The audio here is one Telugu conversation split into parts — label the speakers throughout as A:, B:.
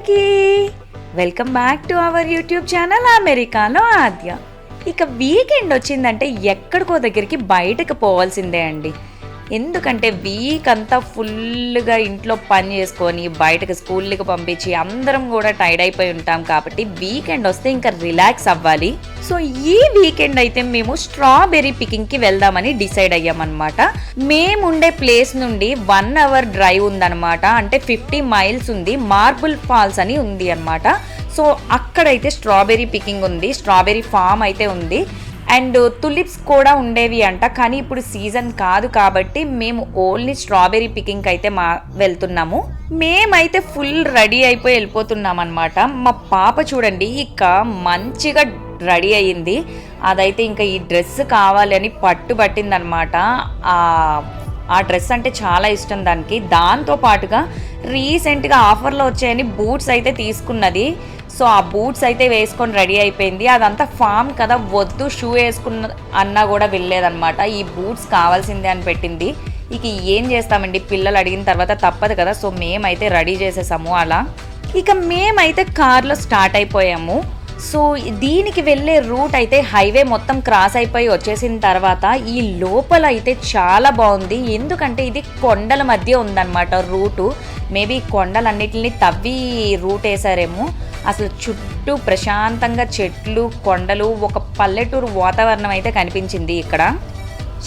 A: అందరికీ. Welcome back to our YouTube channel అమెరికాలో ఆద్య. ఇక వీకెండ్ వచ్చిందంటే ఎక్కడికో దగ్గరికి బయటకు పోవాల్సిందే అండి. ఎందుకంటే వీక్ అంతా ఫుల్గా ఇంట్లో పని చేసుకొని బయటకు స్కూల్కి పంపించి అందరం కూడా టైర్డ్ అయిపోయి ఉంటాం కాబట్టి వీకెండ్ వస్తే ఇంకా రిలాక్స్ అవ్వాలి. సో ఈ వీకెండ్ అయితే మేము స్ట్రాబెర్రీ పికింగ్కి వెళ్దామని డిసైడ్ అయ్యామన్నమాట. మేము ఉండే ప్లేస్ నుండి వన్ అవర్ డ్రైవ్ ఉందన్నమాట. అంటే ఫిఫ్టీ మైల్స్ ఉంది. మార్బుల్ ఫాల్స్ అని ఉంది అనమాట సో అక్కడైతే స్ట్రాబెర్రీ పికింగ్ ఉంది. స్ట్రాబెర్రీ ఫామ్ అయితే ఉంది. అండ్ తులిప్స్ కూడా ఉండేవి అంట కానీ ఇప్పుడు సీజన్ కాదు కాబట్టి మేము ఓన్లీ స్ట్రాబెరీ పికింగ్ అయితే మా వెళ్తున్నాము. మేమైతే ఫుల్ రెడీ అయిపోయి వెళ్ళిపోతున్నాం అనమాట మా పాప చూడండి ఇక మంచిగా రెడీ అయ్యింది. అదైతే ఇంకా ఈ డ్రెస్ కావాలని పట్టుబట్టింది అనమాట ఆ డ్రెస్ అంటే చాలా ఇష్టం దానికి. దాంతో పాటుగా రీసెంట్గా ఆఫర్లో వచ్చాయని బూట్స్ అయితే తీసుకున్నది. సో ఆ బూట్స్ అయితే వేసుకొని రెడీ అయిపోయింది. అదంతా ఫామ్ కదా వద్దు షూ వేసుకున్న అన్నా కూడా వెళ్ళేదన్నమాట ఈ బూట్స్ కావాల్సిందే అని పెట్టింది. ఇక ఏం చేస్తామండి? పిల్లలు అడిగిన తర్వాత తప్పదు కదా సో మేమైతే రెడీ చేసేసాము అలా. ఇక మేమైతే కార్లో స్టార్ట్ అయిపోయాము. సో దీనికి వెళ్ళే రూట్ అయితే హైవే మొత్తం క్రాస్ అయిపోయి వచ్చేసిన తర్వాత ఈ లోపల అయితే చాలా బాగుంది. ఎందుకంటే ఇది కొండల మధ్య ఉందన్నమాట రూటు మేబీ కొండలన్నిటిని తవ్వి రూట్ వేసారేమో. అసలు చుట్టూ ప్రశాంతంగా చెట్లు కొండలు ఒక పల్లెటూరు వాతావరణం అయితే కనిపించింది ఇక్కడ.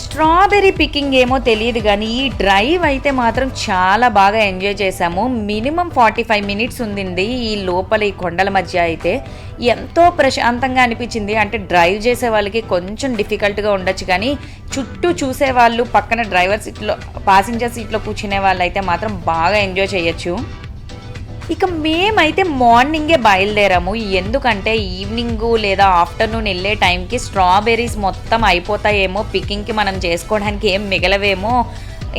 A: స్ట్రాబెర్రీ పికింగ్ ఏమో తెలియదు కానీ ఈ డ్రైవ్ అయితే మాత్రం చాలా బాగా ఎంజాయ్ చేశాము. మినిమం ఫార్టీ ఫైవ్ మినిట్స్ ఉండింది ఈ లోపల ఈ కొండల మధ్య అయితే. ఎంతో ప్రశాంతంగా అనిపించింది. అంటే డ్రైవ్ చేసే వాళ్ళకి కొంచెం డిఫికల్ట్గా ఉండొచ్చు కానీ చుట్టూ చూసే వాళ్ళు పక్కన డ్రైవర్ సీట్లో పాసింజర్ సీట్లో కూర్చునే వాళ్ళు అయితే మాత్రం బాగా ఎంజాయ్ చేయొచ్చు. ఇక మేమైతే మార్నింగే బయలుదేరాము. ఎందుకంటే ఈవినింగ్ లేదా ఆఫ్టర్నూన్ వెళ్ళే టైంకి స్ట్రాబెర్రీస్ మొత్తం అయిపోతాయేమో పికింగ్కి మనం చేసుకోవడానికి ఏం మిగలవేమో.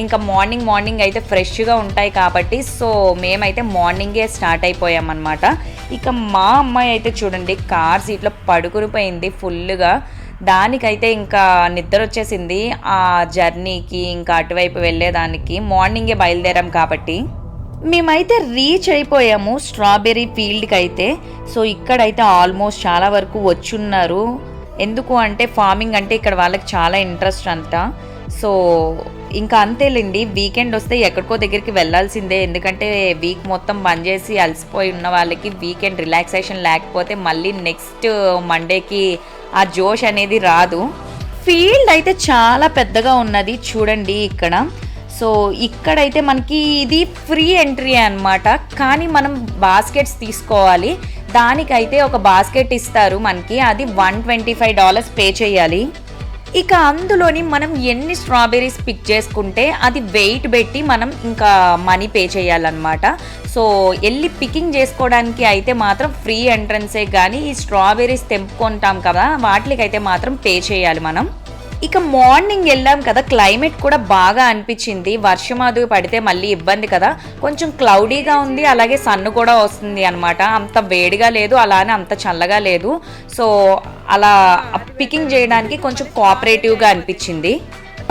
A: ఇంకా మార్నింగ్ మార్నింగ్ అయితే ఫ్రెష్గా ఉంటాయి కాబట్టి సో మేమైతే మార్నింగే స్టార్ట్ అయిపోయామన్నమాట. ఇక మా అమ్మాయి అయితే చూడండి కార్ సీట్లో పడుకునిపోయింది ఫుల్గా దానికైతే ఇంకా నిద్ర వచ్చేసింది ఆ జర్నీకి ఇంకా అటువైపు వెళ్ళేదానికి మార్నింగే బయలుదేరాం కాబట్టి. మేమైతే రీచ్ అయిపోయాము స్ట్రాబెర్రీ ఫీల్డ్కి అయితే సో ఇక్కడైతే ఆల్మోస్ట్ చాలా వరకు వచ్చున్నారు. ఎందుకు అంటే ఫార్మింగ్ అంటే ఇక్కడ వాళ్ళకి చాలా ఇంట్రెస్ట్ అంట. సో ఇంకా అంతేలేండి వీకెండ్ వస్తే ఎక్కడికో దగ్గరికి వెళ్ళాల్సిందే. ఎందుకంటే వీక్ మొత్తం బంద్ చేసి అలసిపోయి ఉన్న వాళ్ళకి వీకెండ్ రిలాక్సేషన్ లేకపోతే మళ్ళీ నెక్స్ట్ మండేకి ఆ జోష్ అనేది రాదు. ఫీల్డ్ అయితే చాలా పెద్దగా ఉన్నది చూడండి ఇక్కడ. సో ఇక్కడైతే మనకి ఇది ఫ్రీ ఎంట్రీ అన్నమాట. కానీ మనం బాస్కెట్స్ తీసుకోవాలి. దానికైతే ఒక బాస్కెట్ ఇస్తారు మనకి. అది one twenty five dollars pay చేయాలి. ఇక అందులోని మనం ఎన్ని స్ట్రాబెర్రీస్ పిక్ చేసుకుంటే అది వెయిట్ పెట్టి మనం ఇంకా మనీ పే చేయాలన్నమాట. సో వెళ్ళి పికింగ్ చేసుకోవడానికి అయితే మాత్రం ఫ్రీ ఎంట్రన్సే కానీ ఈ స్ట్రాబెర్రీస్ తెంపుకుంటాం కదా వాటికైతే మాత్రం పే చేయాలి మనం. ఇక మార్నింగ్ వెళ్ళాం కదా క్లైమేట్ కూడా బాగా అనిపించింది. వర్షం అది పడితే మళ్ళీ ఇబ్బంది కదా. కొంచెం క్లౌడీగా ఉంది అలాగే సన్ను కూడా వస్తుంది అనమాట అంత వేడిగా లేదు అలానే అంత చల్లగా లేదు. సో అలా పికింగ్ చేయడానికి కొంచెం కోఆపరేటివ్గా అనిపించింది.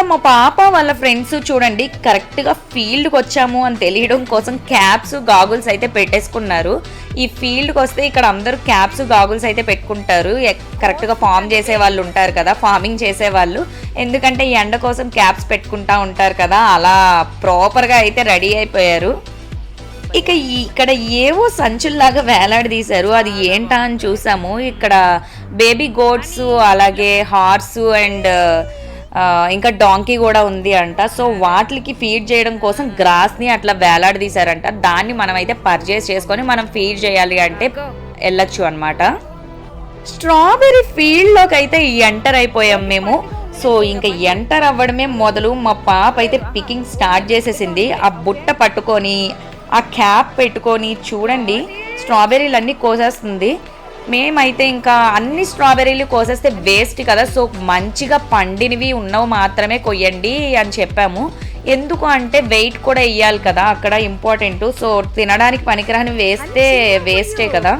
A: మా పాప వాళ్ళ ఫ్రెండ్స్ చూడండి కరెక్ట్గా ఫీల్డ్కి వచ్చాము అని తెలియడం కోసం క్యాప్స్ గాగుల్స్ అయితే పెట్టేసుకున్నారు. ఈ ఫీల్డ్కి వస్తే ఇక్కడ అందరూ క్యాప్స్ గాగుల్స్ అయితే పెట్టుకుంటారు. కరెక్ట్గా ఫామ్ చేసే వాళ్ళు ఉంటారు కదా ఫార్మింగ్ చేసే వాళ్ళు. ఎందుకంటే ఎండ కోసం క్యాప్స్ పెట్టుకుంటా ఉంటారు కదా అలా ప్రాపర్గా అయితే రెడీ అయిపోయారు. ఇక ఇక్కడ ఏవో సంచుల్లాగా వేలాడదీశారు అది ఏంటా అని చూసాము. ఇక్కడ బేబీ గోడ్స్ అలాగే హార్స్ అండ్ ఇంకా డాంకీ కూడా ఉంది అంట. సో వాటికి ఫీడ్ చేయడం కోసం గ్రాస్ని అట్లా వేలాడదీశారంట దాన్ని మనం అయితే పర్చేస్ చేసుకొని మనం ఫీడ్ చేయాలి అంటే వెళ్ళొచ్చు అనమాట స్ట్రాబెర్రీ ఫీల్డ్లోకి అయితే ఎంటర్ అయిపోయాం మేము. సో ఇంకా ఎంటర్ అవ్వడమే మొదలు. మా పాప అయితే పికింగ్ స్టార్ట్ చేసేసింది. ఆ బుట్ట పట్టుకొని ఆ క్యాప్ పెట్టుకొని చూడండి స్ట్రాబెర్రీలు అన్నీ కోసేస్తుంది. మేమైతే ఇంకా అన్ని స్ట్రాబెర్రీలు కోసేస్తే వేస్ట్ కదా సో మంచిగా పండినవి ఉన్నవి మాత్రమే కొయ్యండి అని చెప్పాము. ఎందుకు అంటే వెయిట్ కూడా వేయాలి కదా అక్కడ ఇంపార్టెంట్. సో తినడానికి పనికిరాని వేస్తే వేస్టే కదా.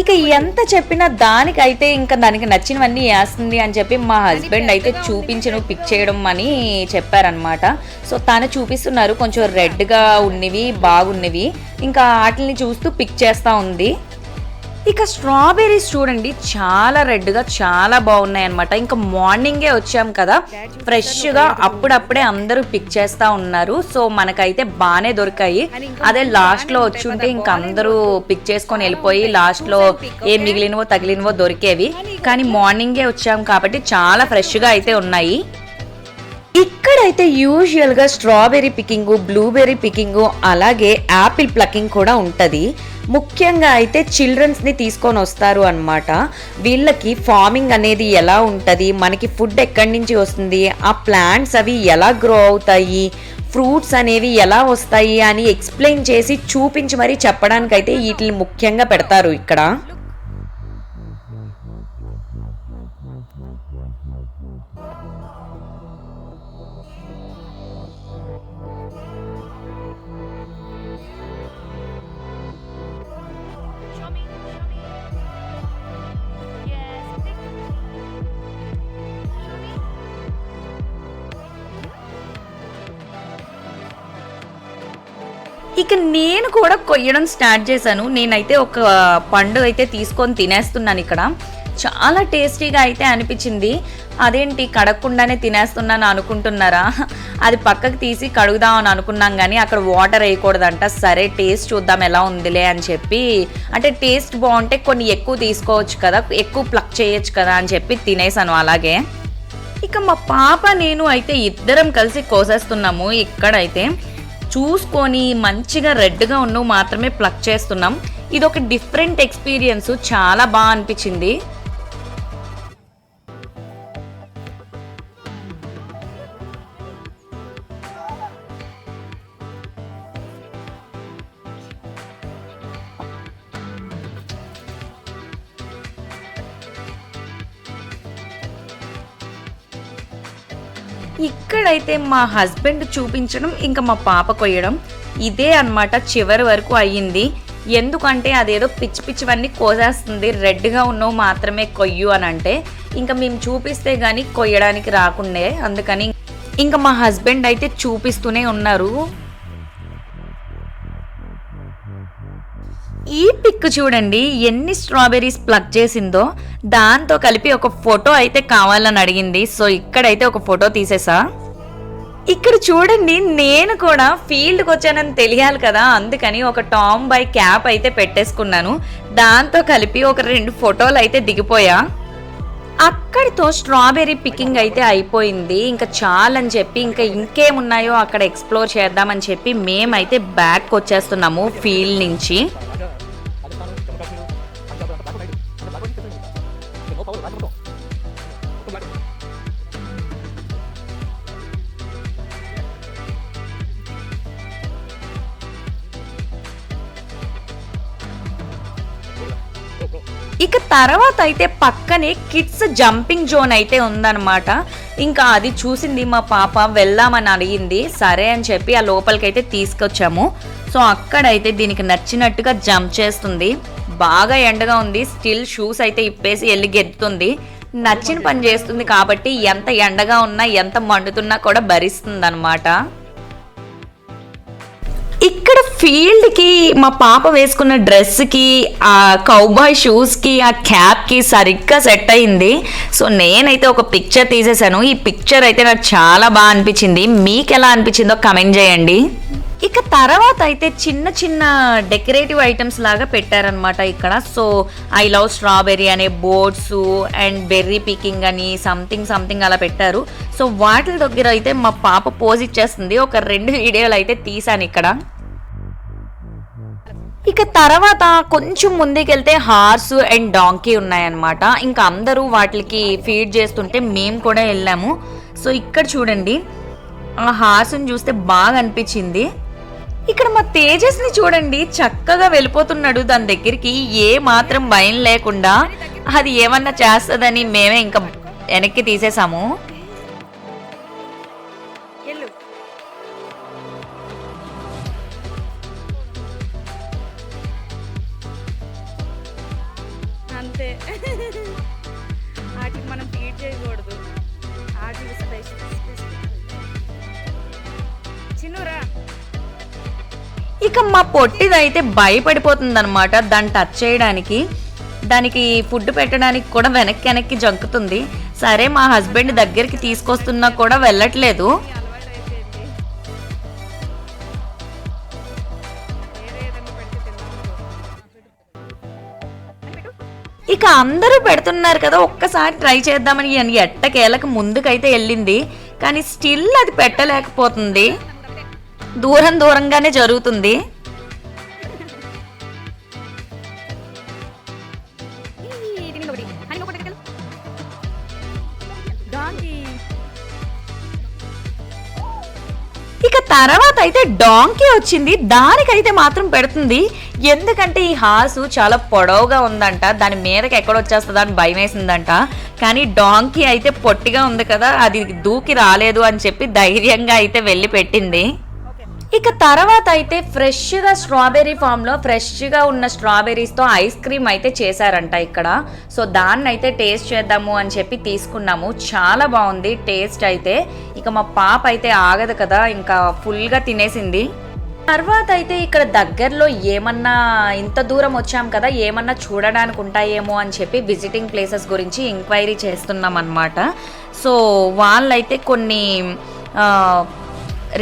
A: ఇక ఎంత చెప్పినా దానికైతే ఇంకా దానికి నచ్చినవన్నీ వేస్తుంది అని చెప్పి మా హస్బెండ్ అయితే చూపించను పిక్ చేయడం అని చెప్పారనమాట సో తను చూపిస్తున్నారు కొంచెం రెడ్గా ఉన్నవి బాగున్నవి. ఇంకా వాటిని చూస్తూ పిక్ చేస్తూ ఉంది. ఇక స్ట్రాబెర్రీస్ చూడండి చాలా రెడ్గా చాలా బాగున్నాయి అనమాట ఇంకా మార్నింగే వచ్చాం కదా ఫ్రెష్గా అప్పుడప్పుడే అందరూ పిక్ చేస్తూ ఉన్నారు. సో మనకైతే బాగానే దొరికాయి. అదే లాస్ట్లో వచ్చి ఉంటే ఇంకా అందరూ పిక్ చేసుకొని వెళ్ళిపోయి లాస్ట్లో ఏ మిగిలినవో తగిలినవో దొరికేవి. కానీ మార్నింగే వచ్చాం కాబట్టి చాలా ఫ్రెష్గా అయితే ఉన్నాయి. ఇక్కడైతే యూజువల్గా స్ట్రాబెర్రీ పికింగు బ్లూబెర్రీ పికింగు అలాగే యాపిల్ ప్లకింగ్ కూడా ఉంటుంది. ముఖ్యంగా అయితే చిల్డ్రన్స్ని తీసుకొని వస్తారు అన్నమాట. వీళ్ళకి ఫార్మింగ్ అనేది ఎలా ఉంటుంది? మనకి ఫుడ్ ఎక్కడి నుంచి వస్తుంది? ఆ ప్లాంట్స్ అవి ఎలా గ్రో అవుతాయి? ఫ్రూట్స్ అనేవి ఎలా వస్తాయి? అని ఎక్స్ప్లెయిన్ చేసి చూపించి మరీ చెప్పడానికైతే వీటిని ముఖ్యంగా పెడతారు ఇక్కడ. నేను కూడా కొయ్యడం స్టార్ట్ చేశాను. నేనైతే ఒక పండు అయితే తీసుకొని తినేస్తున్నాను ఇక్కడ. చాలా టేస్టీగా అయితే అనిపించింది. అదేంటి కడగకుండానే తినేస్తున్నాను అనుకుంటున్నారా? అది పక్కకు తీసి కడుగుదాం అని అనుకున్నాం కానీ అక్కడ వాటర్ వేయకూడదంట. సరే టేస్ట్ చూద్దాం ఎలా ఉందిలే అని చెప్పి అంటే టేస్ట్ బాగుంటే కొన్ని ఎక్కువ తీసుకోవచ్చు కదా ఎక్కువ ప్లక్ చేయొచ్చు కదా అని చెప్పి తినేసాను అలాగే. ఇక మా పాప నేను అయితే ఇద్దరం కలిసి కోసేస్తున్నాము ఇక్కడైతే. చూసుకొని మంచిగా రెడ్గా ఉన్నవి మాత్రమే ప్లక్ చేస్తున్నాం. ఇది ఒక డిఫరెంట్ ఎక్స్పీరియన్స్. చాలా బాగా అనిపించింది. ఇక్కడైతే మా హస్బెండ్ చూపించడం ఇంకా మా పాప కొయ్యడం ఇదే అన్నమాట చివరి వరకు అయ్యింది. ఎందుకంటే అదేదో పిచ్చి పిచ్చివన్నీ కోసేస్తుంది రెడ్గా ఉన్నవి మాత్రమే కొయ్యు అని అంటే. ఇంకా మేము చూపిస్తే కానీ కొయ్యడానికి రాకుండే అందుకని ఇంకా మా హస్బెండ్ అయితే చూపిస్తూనే ఉన్నారు. ఈ పిక్ చూడండి ఎన్ని స్ట్రాబెర్రీస్ ప్లగ్ చేసిందో. దాంతో కలిపి ఒక ఫోటో అయితే కావాలని అడిగింది. సో ఇక్కడైతే ఒక ఫోటో తీసేసా. ఇక్కడ చూడండి నేను కూడా ఫీల్డ్కి వచ్చానని తెలియాలి కదా. అందుకని ఒక టామ్ బై క్యాప్ అయితే పెట్టేసుకున్నాను. దాంతో కలిపి ఒక రెండు ఫోటోలు అయితే దిగిపోయా. అక్కడితో స్ట్రాబెర్రీ పికింగ్ అయితే అయిపోయింది. ఇంకా చాలని చెప్పి ఇంకా ఇంకేమున్నాయో అక్కడ ఎక్స్ప్లోర్ చేద్దామని చెప్పి మేమైతే బ్యాక్ వచ్చేస్తున్నాము ఫీల్డ్ నుంచి. ఇక తర్వాత అయితే పక్కనే కిడ్స్ జంపింగ్ జోన్ అయితే ఉందన్నమాట. ఇంకా అది చూసింది మా పాప వెళ్దామని అడిగింది. సరే అని చెప్పి ఆ లోపలికైతే తీసుకొచ్చాము. సో అక్కడైతే దీనికి నచ్చినట్టుగా జంప్ చేస్తుంది. బాగా ఎండగా ఉంది. స్టిల్ షూస్ అయితే ఇప్పేసి వెళ్ళి గెత్తుతుంది నచ్చిన పని చేస్తుంది కాబట్టి ఎంత ఎండగా ఉన్నా ఎంత మండుతున్నా కూడా భరిస్తుంది అనమాట ఫీల్డ్కి మా పాప వేసుకున్న డ్రెస్కి ఆ కౌబాయ్ షూస్కి ఆ క్యాప్కి సరిగ్గా సెట్ అయింది. సో నేనైతే ఒక పిక్చర్ తీసేసాను ఈ పిక్చర్ అయితే నాకు చాలా బాగా అనిపించింది. మీకు ఎలా అనిపించిందో కమెంట్ చేయండి. ఇక తర్వాత అయితే చిన్న చిన్న డెకరేటివ్ ఐటమ్స్ లాగా పెట్టారనమాట ఇక్కడ. సో ఐ లవ్ స్ట్రాబెర్రీ అనే బోర్డ్స్ అండ్ బెర్రీ పికింగ్ అని సంథింగ్ సంథింగ్ అలా పెట్టారు. సో వాటి దగ్గర అయితే మా పాప పోజ్ ఇచ్చేస్తుంది. ఒక రెండు వీడియోలు అయితే తీసాను ఇక్కడ. ఇక తర్వాత కొంచెం ముందుకెళ్తే హార్స్ అండ్ డాంకీ ఉన్నాయన్నమాట. ఇంకా అందరూ వాటికి ఫీడ్ చేస్తుంటే మేము కూడా వెళ్ళాము. సో ఇక్కడ చూడండి. ఆ హార్స్ని చూస్తే బాగా అనిపించింది. ఇక్కడ మా తేజస్ని చూడండి. చక్కగా వెళ్ళిపోతున్నాడు దాని దగ్గరికి. ఏ మాత్రం భయం లేకుండా అది ఏమన్నా చేస్తుందని మేమే ఇంకా వెనక్కి తీసేసాము.
B: వాటికి మనం ఫీడ్ చేయకూడదు. వాటికి చిన్నరా
A: ఇక మా పొట్టిదైతే భయపడిపోతుంది అనమాట దాన్ని టచ్ చేయడానికి. దానికి ఫుడ్ పెట్టడానికి కూడా వెనక్కి వెనక్కి జంకుతుంది. సరే మా హస్బెండ్ దగ్గరికి తీసుకొస్తున్నా కూడా వెళ్ళట్లేదు. ఇక అందరూ పెడుతున్నారు కదా ఒక్కసారి ట్రై చేద్దామని అని ఎట్టకేలకు ముందుకైతే వెళ్ళింది. కానీ స్టిల్ అది పెట్టలేకపోతుంది. దూరం దూరంగానే జరుగుతుంది. తర్వాత అయితే డాంకీ వచ్చింది. దానికైతే మాత్రం పెడుతుంది. ఎందుకంటే ఈ హాసు చాలా పొడవుగా ఉందంట. దాని మీదకి ఎక్కడ వచ్చేస్తుందా అని భయం వేసిందంట. కానీ డాంకీ అయితే పొట్టిగా ఉంది కదా. అది దూకి రాలేదు అని చెప్పి ధైర్యంగా అయితే వెళ్ళి పెట్టింది. ఇక తర్వాత అయితే ఫ్రెష్గా స్ట్రాబెర్రీ ఫామ్లో ఫ్రెష్గా ఉన్న స్ట్రాబెర్రీస్తో ఐస్ క్రీమ్ అయితే చేశారంట ఇక్కడ. సో దాన్ని అయితే టేస్ట్ చేద్దాము అని చెప్పి తీసుకున్నాము. చాలా బాగుంది టేస్ట్ అయితే. ఇక మా పాప అయితే ఆగదు కదా ఇంకా ఫుల్గా తినేసింది. తర్వాత అయితే ఇక్కడ దగ్గరలో ఏమన్నా ఇంత దూరం వచ్చాం కదా ఏమన్నా చూడడానికి ఉంటాయేమో అని చెప్పి విజిటింగ్ ప్లేసెస్ గురించి ఎంక్వైరీ చేస్తున్నాం అనమాట సో వాళ్ళైతే కొన్ని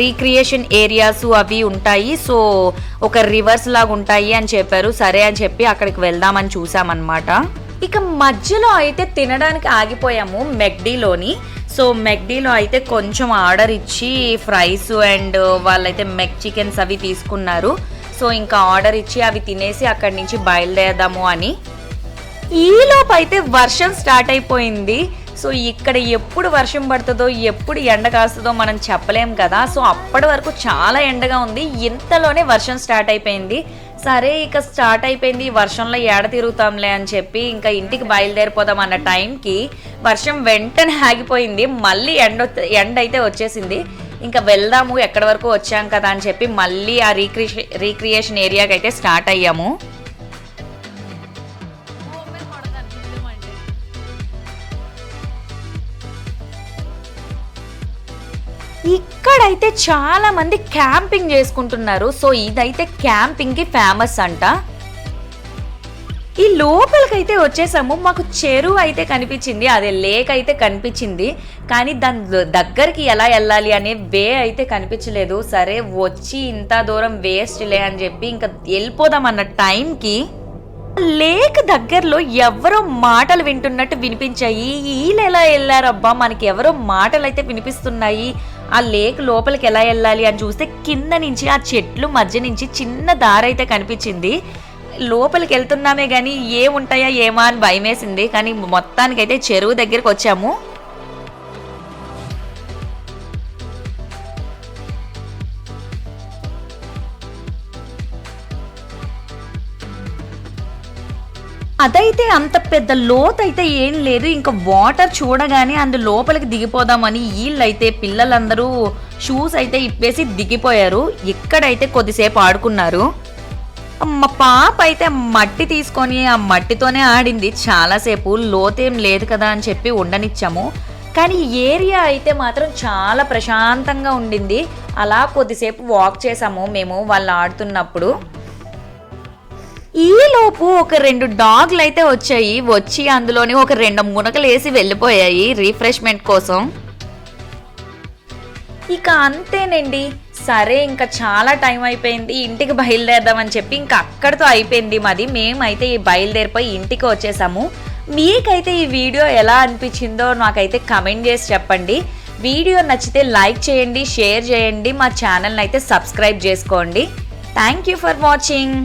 A: రీక్రియేషన్ ఏరియాస్ అవి ఉంటాయి. సో ఒక రివర్స్ లాగా ఉంటాయి అని చెప్పారు. సరే అని చెప్పి అక్కడికి వెళ్దామని చూసామన్నమాట. ఇక మధ్యలో అయితే తినడానికి ఆగిపోయాము మెక్డీలోని. సో మెక్డీలో అయితే కొంచెం ఆర్డర్ ఇచ్చి ఫ్రైస్ అండ్ వాళ్ళైతే మెక్ చికెన్స్ అవి తీసుకున్నారు. సో ఇంకా ఆర్డర్ ఇచ్చి అవి తినేసి అక్కడి నుంచి బయలుదేరదాము అని. ఈలోపు అయితే వర్షం స్టార్ట్ అయిపోయింది. సో ఇక్కడ ఎప్పుడు వర్షం పడుతుందో ఎప్పుడు ఎండ కాస్తుందో మనం చెప్పలేం కదా. సో అప్పటి వరకు చాలా ఎండగా ఉంది. ఇంతలోనే వర్షం స్టార్ట్ అయిపోయింది. సరే ఇక స్టార్ట్ అయిపోయింది. వర్షంలో ఏడ తిరుగుతాంలే అని చెప్పి ఇంకా ఇంటికి బయలుదేరిపోదాం అన్న టైంకి వర్షం వెంటనే ఆగిపోయింది. మళ్ళీ ఎండ ఎండ అయితే వచ్చేసింది. ఇంకా వెళ్దాము ఎక్కడి వరకు వచ్చాం కదా అని చెప్పి మళ్ళీ ఆ రీక్రియేషన్ రీక్రియేషన్ ఏరియాకి అయితే స్టార్ట్ అయ్యాము. ఇక్కడైతే చాలా మంది క్యాంపింగ్ చేసుకుంటున్నారు. సో ఇదైతే క్యాంపింగ్కి ఫేమస్ అంట. ఈ లోపలికైతే వచ్చేసాము. మాకు చెరువు అయితే కనిపించింది. అదే లేక్ అయితే కనిపించింది. కానీ దాని దగ్గరికి ఎలా వెళ్ళాలి అనే వే అయితే కనిపించలేదు. సరే వచ్చి ఇంత దూరం వేస్ట్లే అని చెప్పి ఇంకా వెళ్ళిపోదాం అన్న టైంకి లేక్ దగ్గరలో ఎవరో మాటలు వింటున్నట్టు వినిపించాయి. వీళ్ళు ఎలా వెళ్ళారబ్బా? మనకి ఎవరో మాటలు అయితే వినిపిస్తున్నాయి. ఆ లేక్ లోపలికి ఎలా వెళ్ళాలి అని చూస్తే కింద నుంచి ఆ చెట్లు మధ్య నుంచి చిన్న దారి అయితే కనిపించింది. లోపలికి వెళ్తున్నామే కానీ ఏముంటాయా ఏమా అని భయమేసింది. కానీ మొత్తానికైతే చెరువు దగ్గరికి వచ్చాము. అదైతే అంత పెద్ద లోత్ అయితే ఏం లేదు. ఇంకా వాటర్ చూడగానే అందు లోపలికి దిగిపోదామని వీళ్ళైతే పిల్లలందరూ షూస్ అయితే ఇప్పేసి దిగిపోయారు. ఇక్కడైతే కొద్దిసేపు ఆడుకున్నారు. మా పాప అయితే మట్టి తీసుకొని ఆ మట్టితోనే ఆడింది. చాలాసేపు లోతేం లేదు కదా అని చెప్పి ఉండనిచ్చాము. కానీ ఏరియా అయితే మాత్రం చాలా ప్రశాంతంగా ఉండింది. అలా కొద్దిసేపు వాక్ చేసాము మేము వాళ్ళు ఆడుతున్నప్పుడు. ఈలోపు ఒక రెండు డాగ్లు అయితే వచ్చాయి. వచ్చి అందులోని ఒక రెండు మునకలు వేసి వెళ్ళిపోయాయి. రిఫ్రెష్మెంట్ కోసం. ఇక అంతేనండి. సరే ఇంకా చాలా టైం అయిపోయింది. ఇంటికి బయలుదేరదామని చెప్పి ఇంకా అక్కడితో అయిపోయింది మాది. మేమైతే ఈ బయలుదేరిపోయి ఇంటికి వచ్చేసాము. మీకైతే ఈ వీడియో ఎలా అనిపించిందో నాకైతే కమెంట్ చేసి చెప్పండి. వీడియో నచ్చితే లైక్ చేయండి షేర్ చేయండి. మా ఛానల్ని అయితే సబ్స్క్రైబ్ చేసుకోండి. Thank you for watching.